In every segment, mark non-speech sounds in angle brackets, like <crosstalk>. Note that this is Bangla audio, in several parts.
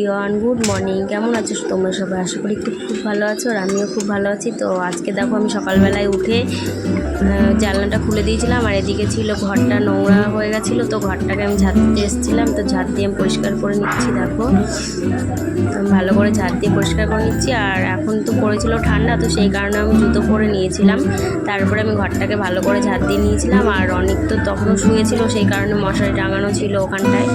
ইয়ন গুড মর্নিং। কেমন আছো তোমরা সবাই? আশা করি খুব খুব ভালো আছো আর আমিও খুব ভালো আছি। তো আজকে দেখো আমি সকালবেলায় উঠে জানলাটা খুলে দিয়েছিলাম আর এদিকে ছিল ঘরটা নোংরা হয়ে গেছিল, তো ঘরটাকে আমি ঝাড় দিতে এসেছিলাম। তো ঝাড় দিয়ে আমি পরিষ্কার করে নিচ্ছি, দেখো। আমি ভালো করে ঝাড় দিয়ে পরিষ্কার করে নিচ্ছি আর এখন তো পড়েছিল ঠান্ডা, তো সেই কারণে আমি জুতো পরে নিয়েছিলাম। তারপরে আমি ঘরটাকে ভালো করে ঝাড় দিয়ে নিয়েছিলাম আর অনেক তো তখনও শুয়েছিল, সেই কারণে মশারি টাঙানো ছিল ওখানটায়।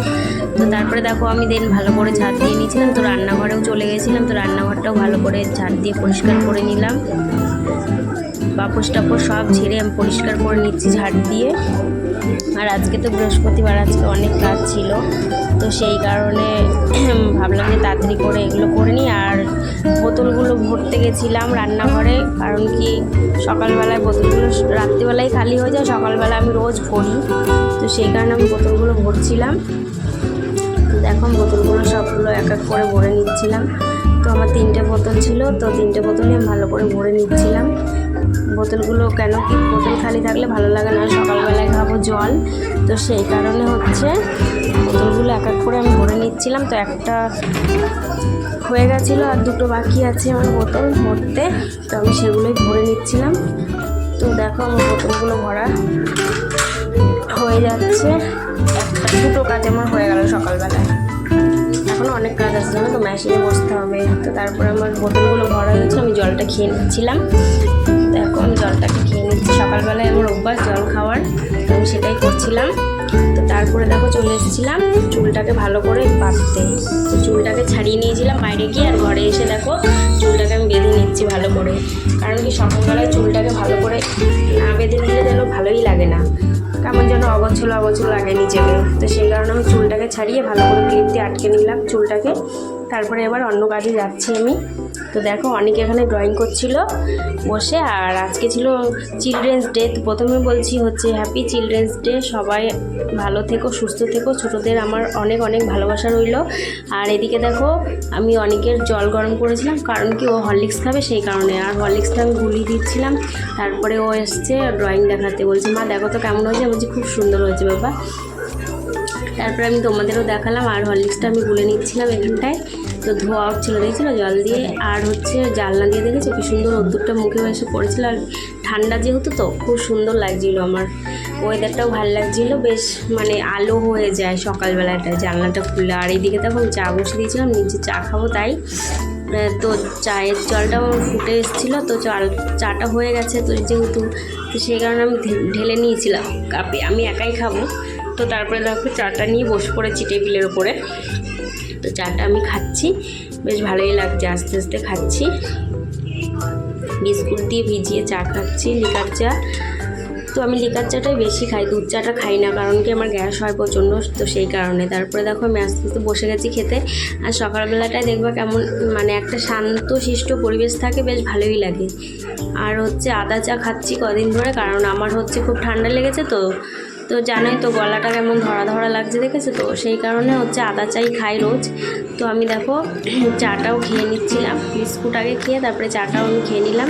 তো তারপরে দেখো আমি দেন ভালো করে ঝাড় দিয়ে নিয়েছিলাম, তো রান্নাঘরেও চলে গেছিলাম, তো রান্নাঘরটাও ভালো করে ঝাড় দিয়ে পরিষ্কার করে নিলাম। বাপস টাপস সব ঝেড়ে আমি পরিষ্কার করে নিচ্ছি ঝাড় দিয়ে। আর আজকে তো বৃহস্পতিবার, আজকে অনেক কাজ ছিল, তো সেই কারণে ভাবলাম যে তাড়াতাড়ি করে এগুলো করে নিই। আর বোতলগুলো ভরতে গেছিলাম রান্নাঘরে, কারণ কি সকালবেলায় বোতলগুলো রাত্রিবেলায় খালি হয়ে যায়, সকালবেলা আমি রোজ ভরি, তো সেই কারণে আমি বোতলগুলো ভরছিলাম। আমি বোতলগুলো সবগুলো এক এক করে ভরে নিচ্ছিলাম। তো আমার তিনটে বোতল ছিল, তো তিনটে বোতলই আমি ভালো করে ভরে নিচ্ছিলাম। বোতলগুলো কেন কি বোতল খালি থাকলে ভালো লাগে না, সকালবেলায় খাব জল। তো সেই কারণে হচ্ছে বোতলগুলো এক এক করে আমি ভরে নিচ্ছিলাম। তো একটা হয়ে গেছিল আর দুটো বাকি আছে আমার বোতল ভরতে। তো আমি সেগুলোই ভরে নিচ্ছিলাম। তো দেখো আমার বোতলগুলো ভরা হয়ে যাচ্ছে। একটা দুটো কাজ আমার হয়ে গেল সকালবেলায়। এখনও অনেক কাজ আছে, জানো তো? মেশিনে বসতে হবে। তো তারপরে আমার বোতলগুলো ভরা হয়েছে, আমি জলটা খেয়ে নিচ্ছিলাম। তো এখন জলটাকে খেয়ে নিচ্ছি। সকালবেলায় আমার অভ্যাস জল খাওয়ার, তো আমি সেটাই করছিলাম। তো তারপরে দেখো চলে এসেছিলাম চুলটাকে ভালো করে বাঁধতে। তো চুলটাকে ছাড়িয়ে নিয়েছিলাম বাইরে গিয়ে, আর ঘরে এসে দেখো চুলটাকে আমি বেঁধে নিচ্ছি ভালো করে। কারণ কি সকালবেলায় চুলটাকে ভালো করে না বেঁধে নিলে যেন ভালোই লাগে না। কেমন যেন অগোছলো অগোছলো লাগে নিজেকে। তো সেই কারণে আমি চুলটাকে ছাড়িয়ে ভালো করে ক্লিপ দিয়ে আটকে নিলাম। চুলটাকে তারপরে এবার অন্য কাজে যাচ্ছি আমি। তো দেখো, অনেকে এখানে ড্রয়িং করছিল বসে, আর আজকে ছিল চিলড্রেন্স ডে তো প্রথমে বলছি হচ্ছে হ্যাপি চিলড্রেন্স ডে সবাই ভালো থেকো, সুস্থ থেকো। ছোটোদের আমার অনেক অনেক ভালোবাসা রইল। আর এদিকে দেখো, আমি অনেকের জল গরম করেছিলাম, কারণ কি ও হরলিক্স খাবে সেই কারণে। আর হরলিক্সটা আমি গুলিয়ে দিচ্ছিলাম, তারপরে ও এসছে ড্রয়িং দেখাতে। বলছে, মা, দেখো তো কেমন হয়েছে? বলছি, খুব সুন্দর হয়েছে, বাবা। তারপরে আমি তোমাদেরও দেখালাম আর হরলিক্সটা আমি গুলে নিচ্ছিলাম এখানটায়। তো ধোয়া উঠছিল, দেখছিল জল দিয়ে। আর হচ্ছে জানলা দিয়ে দেখেছ কি সুন্দর রোদ্দুরটা মুখে এসে পড়েছিল। আর ঠান্ডা যেহেতু তো, খুব সুন্দর লাগছিল আমার। ওয়েদারটাও ভালো লাগছিল, বেশ মানে আলো হয়ে যায় সকালবেলাটা জানলাটা খুলে। আর এইদিকে তখন চা বসে দিয়েছিলাম, নিচে চা খাব তাই। তো চায়ের জলটা আমার ফুটে এসেছিল, তো চাল, চাটা হয়ে গেছে তো যেহেতু, তো সেই কারণে আমি ঢেলে নিয়েছিলাম কাপে। আমি একাই খাব। তো তারপরে দেখো চাটা নিয়ে বসে পড়েছি টেবিলের ওপরে তো চাটা আমি খাচ্ছি। বেশ ভালোই লাগছে, আস্তে আস্তে খাচ্ছি। বিস্কুট দিয়ে ভিজিয়ে চা খাচ্ছি, লিকার চা। তো আমি লিকার চাটাই বেশি খাই, দুধ চাটা খাই না, কারণ কি আমার গ্যাস হয় প্রচণ্ড, তো সেই কারণে। তারপরে দেখো আমি আস্তে আস্তে বসে গেছি খেতে। আর সকালবেলাটায় দেখবা কেমন মানে একটা শান্ত, শিষ্ট পরিবেশ থাকে, বেশ ভালোই লাগে। আর হচ্ছে আদা চা খাচ্ছি কদিন ধরে, কারণ আমার হচ্ছে খুব ঠান্ডা লেগেছে তো। তো জানোই তো গলাটা কেমন ধরা ধরা লাগছে, দেখেছ তো? সেই কারণে হচ্ছে আদা চাই খাই রোজ। তো আমি দেখো, চাটাও খেয়ে নিচ্ছিলাম, বিস্কুট আগে খেয়ে তারপরে চাটাও আমি খেয়ে নিলাম।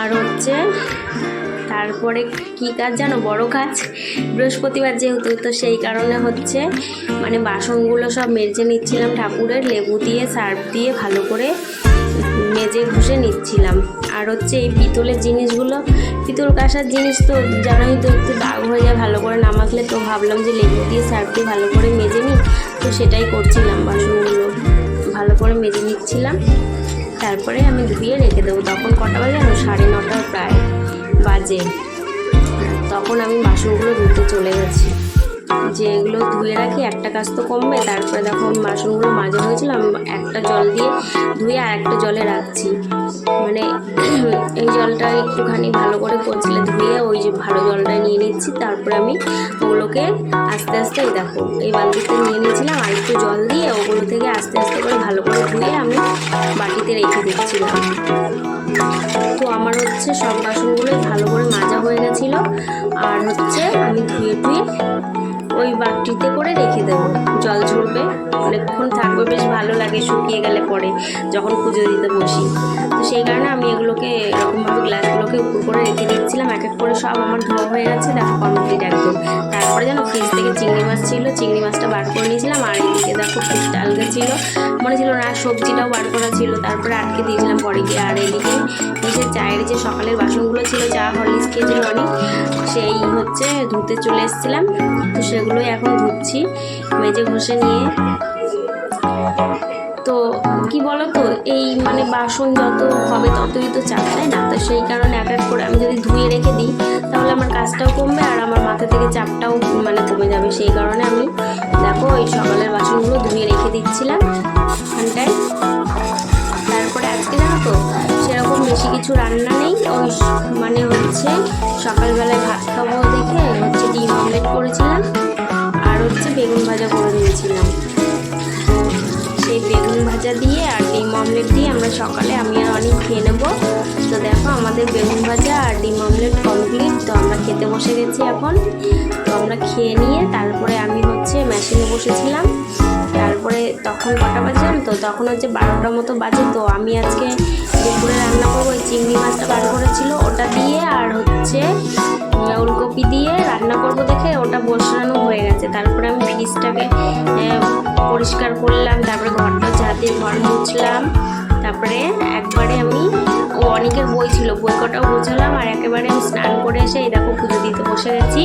আর হচ্ছে, তারপরে কি কাজ জানো? বড় কাজ, বৃহস্পতিবার যেহেতু, তো সেই কারণে হচ্ছে মানে বাসনগুলো সব মেজে নিচ্ছিলাম ঠাকুরের, লেবু দিয়ে, সার্ফ দিয়ে ভালো করে। মেজে ঘষে নিচ্ছিলাম। আর হচ্ছে এই পিতলের জিনিসগুলো, পিতল কাঁসার জিনিস তো জানোই তো একটু দাগ হয়ে যায় ভালো করে না মাখলে, তো ভাবলাম যে লেবু দিয়ে সার্ফ দিয়ে ভালো করে মেজে নিই। তো সেটাই করছিলাম, বাসনগুলো ভালো করে মেজে নিচ্ছিলাম। তারপরে আমি ধুয়ে রেখে দেবো। তখন কটা বাজে? জানো সাড়ে নটা প্রায় বাজে। তখন আমি বাসনগুলো ধুতে চলে গেছি। যে এগুলো ধুয়ে রাখি, একটা কাজ তো কমবে। তারপরে দেখো বাসনগুলো মাজা হয়েছিল, আমি একটা জল দিয়ে ধুয়ে আর একটা জলে রাখছি। মানে <clears throat> এই জলটা একটুখানি ভালো করে কচলে ধুয়ে ওই যে ভালো জলটা নিয়ে নিচ্ছি। তারপরে আমি ওগুলোকে আস্তে আস্তে এই দেখো, এই বালতিতে নিয়ে নিয়েছিলাম, আর একটু জল দিয়ে ওগুলো থেকে আস্তে আস্তে করে ভালো করে ধুয়ে আমি বাটিতে রেখে দিচ্ছিলাম। তো আমার হচ্ছে সব বাসনগুলোই ভালো করে মাজা হয়ে গেছিল। আর হচ্ছে আমি ধুয়ে ধুয়ে ওই বাটিতে করে রেখে দেবো। জল ঝরবে, অনেকক্ষণ থাকবে, বেশ ভালো লাগে শুকিয়ে গেলে পরে যখন পুজো দিতে বসি। তো সেই কারণে আমি এগুলোকে এরকমভাবে গ্লাসগুলোকে উপর করে রেখে দিচ্ছিলাম। এক এক করে সব আমার ধোয়া হয়ে গেছে দেখো কমপ্লিট একদম তারপরে যেন ফ্রিজ থেকে চিংড়ি মাছ ছিল, চিংড়ি মাছটা বার করে নিয়েছিলাম, আর এদিকে দেখো ফ্রিজটা আলগা ছিল। মনে ছিল না সবজিটাও বার করা ছিল, তারপরে আটকে দিয়েছিলাম পরে গিয়ে আর এদিকে এসে চায়ের যে সকালের বাসনগুলো ছিল, চা, হরলিক্স খেয়েছিল অনেক, সেই হচ্ছে ধুতে চলে এসেছিলাম। তো সেগুলোই এখন ধুচ্ছি। মেজে ঘষে নিয়ে তো কি বলো তো এই মানে বাসন যত হবে ততই তো চাপ, তাই না? তো সেই কারণে এক এক করে আমি যদি ধুয়ে রেখে দিই, তাহলে আমার কাজটাও কমবে আর আমার মাথা থেকে চাপটাও মানে কমে যাবে। সেই কারণে আমি দেখো এই সকালের বাসনগুলো ধুয়ে রেখে দিচ্ছিলাম ওখানটায় তারপরে আজকে জানো তো, সেরকম বেশি কিছু রান্না নেই। ওই মানে হচ্ছে সকালবেলায় ভাত খাব দেখে হচ্ছে ডিম অমলেট করেছিলাম আর হচ্ছে বেগুন ভাজা করে বেগুন ভাজা দিয়ে আর ডিম অমলেট দিয়ে আমরা সকালে আমি আর অনেক খেয়ে নেব। তো দেখো আমাদের বেগুন ভাজা আর ডিম অমলেট কমপ্লিট তো আমরা খেতে বসে গেছি এখন। তো আমরা খেয়ে নিয়ে তারপরে আমি হচ্ছে মেশিনে বসেছিলাম। তারপরে তখন কটা বাজে তো? তখন হচ্ছে বারোটার মতো বাজে। তো আমি আজকে দুপুরে রান্না করব, ওই চিংড়ি মাছটা বার করেছিল। ওটা দিয়ে আর হচ্ছে ওলকপি দিয়ে রান্না করব দেখে ওটা বসানো হয়ে গেছে। তারপরে আমি ফ্রিজটাকে পরিষ্কার করলাম। তারপরে ঘরটা ঝাঁতে ঘর মুছলাম। তারপরে একবারে আমি, ও অনেকের বই ছিল, বই কটাও বোঝালাম আর একেবারে আমি স্নান করে এসে এই দেখো পুজো দিতে বসে গেছি।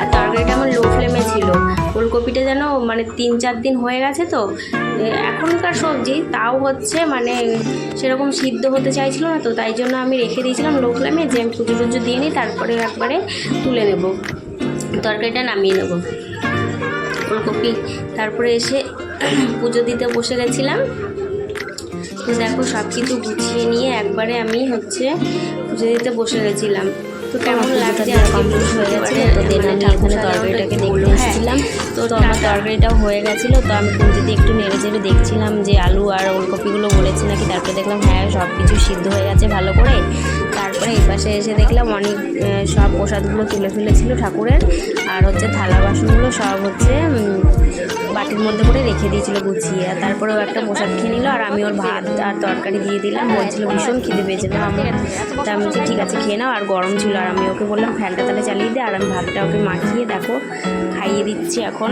আর তরকারিটা আমার লো ফ্লেমে ছিল। ফুলকপিটা যেন মানে তিন চার দিন হয়ে গেছে তো এখনকার সবজি, তাও হচ্ছে মানে সেরকম সিদ্ধ হতে চাইছিল না তো, তাই জন্য আমি রেখে দিয়েছিলাম লো ফ্লেমে যে আমি পুজো টুজো দিয়ে নিই, তারপরে একবারে তুলে নেব। তরকারিটা নামিয়ে নেব। ফুলকপি, তারপরে এসে পুজো দিতে বসে গেছিলাম। দেখো সব কিছু গুছিয়ে নিয়ে একবারে আমি হচ্ছে পুজো দিতে বসে গেছিলাম। তো কেমন লাগছে? কমপ্লিট হয়ে গেছে? তো দেন আমি এখানে তরকারিটাকে দেখতে এসেছিলাম। তো আমার তরকারিটাও হয়ে গেছিল। তো আমি খুঁজে একটু নেড়ে চেড়ে দেখছিলাম যে আলু আর ওলকপিগুলো বলেছে নাকি? তারপরে দেখলাম হ্যাঁ সব কিছু সিদ্ধ হয়ে গেছে ভালো করে। তারপরে এই পাশে এসে দেখলাম অনেক সব প্রসাদগুলো তুলে ফেলেছিল ঠাকুরের। আর হচ্ছে থালা বাসনগুলো সব হচ্ছে বাটির মধ্যে করে রেখে দিয়েছিল গুছিয়ে। আর তারপরে ও একটা প্রসাদ খেয়ে নিল, আর আমি ওর ভাত আর তরকারি দিয়ে দিলাম। বলছিল ভীষণ খিদে পেয়েছে। না আমার তা আমি ঠিক আছে, খেয়ে নাও। আর গরম ছিল। আর আমি ওকে বললাম, ফ্যানটা তাহলে চালিয়ে দে। আর আমি ভাতটা ওকে মাখিয়ে, দেখো, খাইয়ে দিচ্ছি এখন।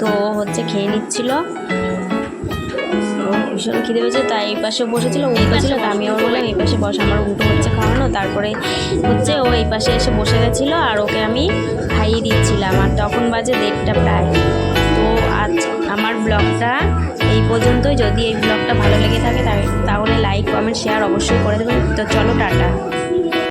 তো হচ্ছে খেয়ে নিচ্ছিল। ভীষণ খিদে পেয়েছে, তাই এই পাশে বসেছিল, ওই পাশে আমি ওর বললাম এই পাশে বসে আমার উল্টো হচ্ছে খাওয়ানো, তারপরে হচ্ছে ও এই পাশে এসে বসে গেছিল আর ওকে আমি খাইয়ে দিচ্ছিলাম, আর তখন বাজে দেড়টা প্রায়। তো আজ আমার ব্লগটা এই পর্যন্তই, যদি এই ব্লগটা ভালো লেগে থাকে তাহলে লাইক কমেন্ট শেয়ার অবশ্যই করে দেবেন। তো চলো, টাটা।